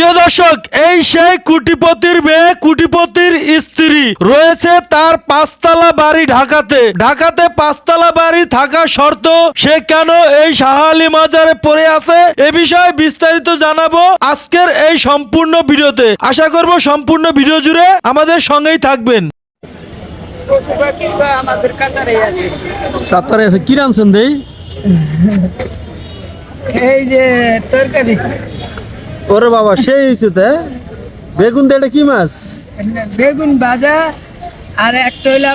প্রিয় দর্শক এই সেই কুটিপতির মেয়ে কুটিপতির স্ত্রী রয়েছে তার পাঁচতলা বাড়ি ঢাকাতে। ঢাকাতে পাঁচতলা বাড়ি থাকা শর্ত সে কেন এই শাহালি মাজারে পড়ে আছে? এ বিষয়ে বিস্তারিত জানাব আজকের এই সম্পূর্ণ ভিডিওতে। আশা করব সম্পূর্ণ ভিডিও জুড়ে আমাদের সঙ্গেই থাকবেন। আছে কি রানছেন দেই? এই যে তরকারি। ওরে বাবা সেই হয়েছে তে বেগুন দিয়ে এটা কি মাছ? বেগুন ভাজা আর একটা হইল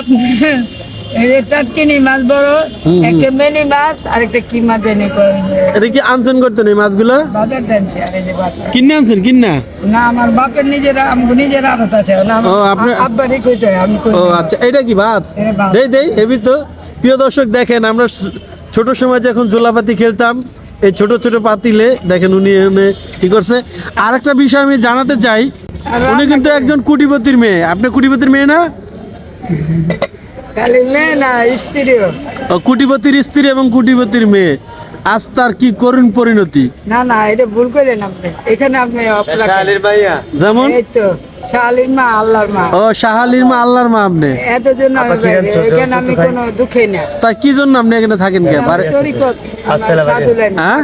যে টাটকিনি মাছ বড় একটা মেনি মাছ আর একটা কি মাছ এনে এটা কি আনছেন করতে নেই মাছগুলো? বাজার দেনছে আর এই যে বাজার। কিনে আনছেন কিনা? না আমার বাপের নিজের আমগো নিজের আড়ত আছে না ও, আপনার- আব্বারই কইতে আমি কই ও আচ্ছা এটা কি ভাত? দেই দেই এবি তো। প্রিয় দর্শক দেখেন আমরা ছোট সময় যখন জোলাপাতি খেলতাম এই ছোট ছোট পাতিলে দেখেন উনি এনে কি করছে। আর একটা বিষয় আমি জানাতে চাই উনি কিন্তু একজন কুটিপতির মেয়ে। আপনি কুটিপতির মেয়ে না? না কুটিপতির স্ত্রী এবং কুটিপতির মেয়ে। আজ তার কি করুণ পরিণতি? না না এটা ভুল করেন আপনি। এখানে আপনি যেমন? এই তো। শালির মা আল্লাহর মা। ও শাহালির মা আল্লাহর মা আপনি? এত জন্য আমি বাইরে। এখানে আমি কোনো দুঃখে না। তাই কি জন্য আপনি এখানে থাকেন কে তরিকত, লাইন, হ্যাঁ?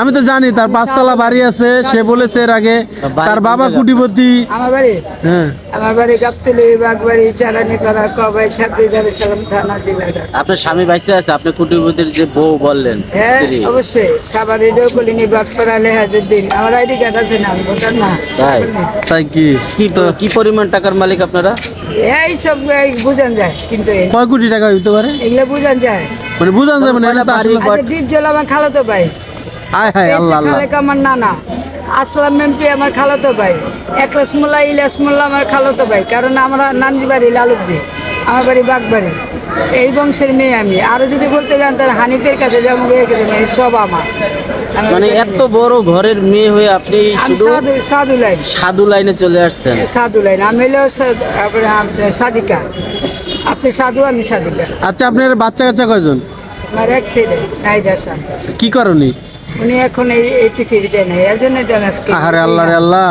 আমি তো জানি তার পাঁচতলা বাড়ি আছে সে বলেছে এর আগে তার বাবা কুটিপতি। আমার বাড়ি? হ্যাঁ। আমার বাড়ি গাবতলি বাগবাড়ি চারানি পাড়া কবাই সালাম থানা জেলাটা। আপনার স্বামী বাইসে আছে আপনি কুটিপতির যে বউ বললেন হ্যাঁ অবশ্যই। সাবার রেডিও কলিনি বাগপাড়া লেহাজুদ্দিন। আমার আইডি কার্ড আছে না ভোটার না। তাই? তাই কি? কি কি পরিমাণ টাকার মালিক আপনারা? এই সব বুঝান যায় কিন্তু কয় কোটি টাকা হইতে পারে? এগুলো বুঝান যায়। মানে বুঝান যায় মানে এটা তো আসলে আচ্ছা ডিপ জল আমার খালাতো ভাই। আয় হায় আল্লাহ আল্লাহ। আমার নানা। আসলাম এমপি আমার খালাতো ভাই। একরাসমুল্লাহ মোল্লা ইলাস মোল্লা আমার খালাতো ভাই। কারণ আমরা নানির বাড়ি লালুকবি আমার বাড়ি বাগবাড়ি। এই বংশের মেয়ে আমি। আরও যদি বলতে যান তার হানিফের কাছে যেমন মানে সব আমার। মানে এত বড় ঘরের মেয়ে হয়ে আপনি শুধু সাধু সাধু লাইন। সাধু লাইনে চলে আসছেন? সাধু লাইন। আমি হলো সাদিকা আপনি সাধু আমি সাদিকা আচ্ছা আপনার বাচ্চা কাচ্চা কয়জন? আমার এক ছেলে নাইদ হাসান কি করনি? উনি এখন এই এই পৃথিবীতে নেই এর জন্য আহারে আল্লাহ রে আল্লাহ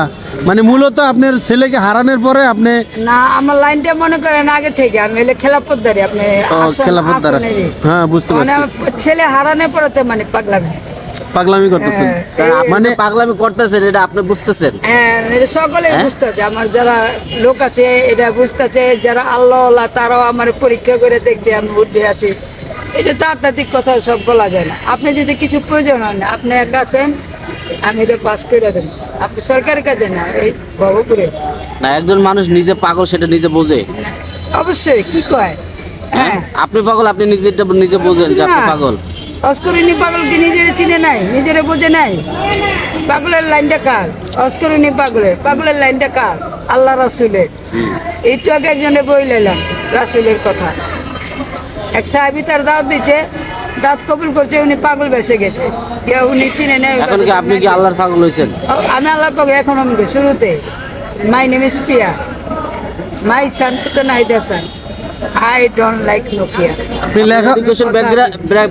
মানে মূলত আপনার ছেলেকে হারানোর পরে আপনি না আমার লাইনটা মনে করেন আগে থেকে আমি হলে খেলাপদ্দারি আপনি আসন-। আসনেরই। হ্যাঁ, বুঝতে মানে পারছি। আমার ছেলে হারানোর পরে তো মানে পাগলামি পাগলামি করতেছেন হ্যাঁ, মানে- পাগলামি করতেছেন এটা আপনি বুঝতেছেন হ্যাঁ এটা সকলেই হ্যাঁ? বুঝতেছে আমার যারা লোক আছে এটা বুঝতেছে যারা আল্লাহ আল্লাহ তারাও আমার পরীক্ষা করে দেখছে আমি উঠে আছি এটা তো আধ্যাত্মিক কথা সব বলা যায় না। আপনি যদি কিছু প্রয়োজন হয় না আপনি একা আছেন আমি এটা পাস করে দেব। আপনি সরকারের কাছে না এই ভবপুরে। না একজন মানুষ নিজে পাগল সেটা নিজে বোঝে। অবশ্যই কি কয়? হ্যাঁ। আপনি পাগল আপনি নিজেরটা নিজে বোঝেন যে আপনি। পাগল। অস্করিনী পাগলকে নিজের চিনে নাই? নিজেরে বোঝে নাই? পাগলের লাইনটা কার? অস্করিনী পাগলের। পাগলের লাইনটা কার? আল্লাহ রাসুলের। একটু আগে একজনে বই লাইলাম রাসুলের কথা। এক সাহেবি তার দাঁত দিচ্ছে দাঁত কবুল করছে উনি পাগল বেসে গেছে। কেউ উনি চিনে নেই এখন কি আপনি কি আল্লাহর পাগল হয়েছেন আমি আল্লাহর পাগল এখন আমি শুরুতে। মাই নেম ইস পিয়া মাই সান তো নাই son I don't like Nokia আপনি লেখা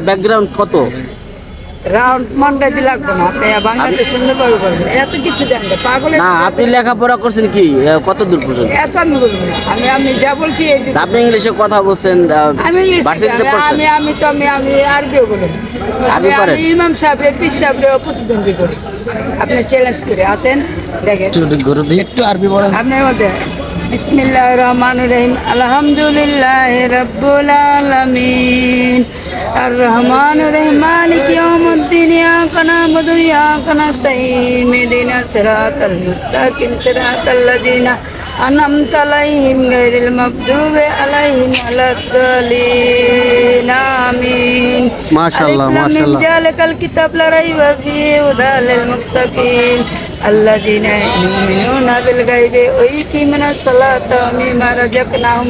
ব্যাকগ্রাউন্ড কত? রাউন্ড মনটাতে লাগবে না আপনি বাংলাতে সুন্দরভাবে বলবেন এত কিছু জানবে পাগলের না আপনি লেখাপড়া করছেন কি? কত দূর পর্যন্ত? এত আমি বলব না আমি আমি যা বলছি আপনি ইংলিশে কথা বলছেন আমি ইংলিশ আমি- আমি আমি তো আমি আমি আরবিও বলি। আমি ইমাম সাহেবরে পিস সাহেবরে প্রতিদ্বন্দ্বী করি। আপনি চ্যালেঞ্জ করে আসেন দেখেন। একটু আরবি বলেন রহিম আলহামদুলিল্লাহ রব্বুল আলামিন। अर्रहमान रहमान क्योमुद्दीन या कना बदु कना तई मेदिना सिरात अलमुस्तकिम सिरात अल्लजीना अनमत अलैहिम गैरिल मबदूब अलैहिम अलद्दलीन आमीन। माशाल्लाह माशाल्लाह। जालकल किताब लरैब फ़ी हुदल लिलमुत्तकीन الذين يؤمنون بالغيب ويقيمون الصلاة ومما رزقناهم